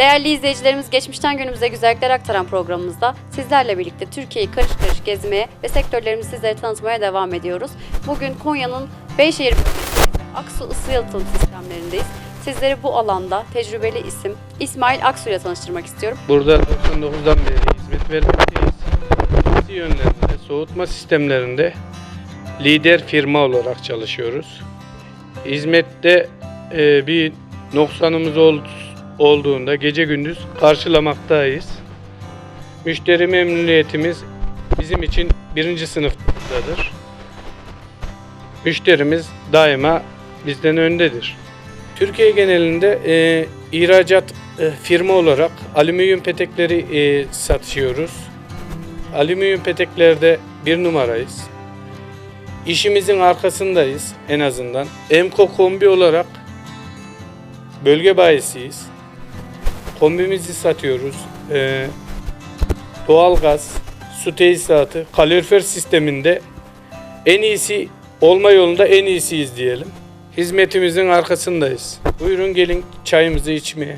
Değerli izleyicilerimiz geçmişten günümüze güzellikler aktaran programımızda sizlerle birlikte Türkiye'yi karış karış gezmeye ve sektörlerimizi sizlere tanıtmaya devam ediyoruz. Bugün Konya'nın Beyşehir bölgesinde Aksu ısı yalıtım sistemlerindeyiz. Sizleri bu alanda tecrübeli isim İsmail Aksu ile tanıştırmak istiyorum. Burada 99'dan beri hizmet vermekteyiz. Isi yönlerinde, soğutma sistemlerinde lider firma olarak çalışıyoruz. Hizmette e, bir noksanımız ol- olduğunda gece gündüz karşılamaktayız. Müşteri memnuniyetimiz bizim için birinci sınıftadır. Müşterimiz daima bizden öndedir. Türkiye genelinde e, ihracat e, firma olarak alüminyum petekleri e, satıyoruz. Alüminyum peteklerde bir numarayız. İşimizin arkasındayız en azından. Emco kombi olarak bölge bayisiyiz. Kombimizi satıyoruz. E, doğalgaz, su tesisatı, kalorifer sisteminde en iyisi olma yolunda en iyisiyiz diyelim. Hizmetimizin arkasındayız. Buyurun gelin çayımızı içmeye.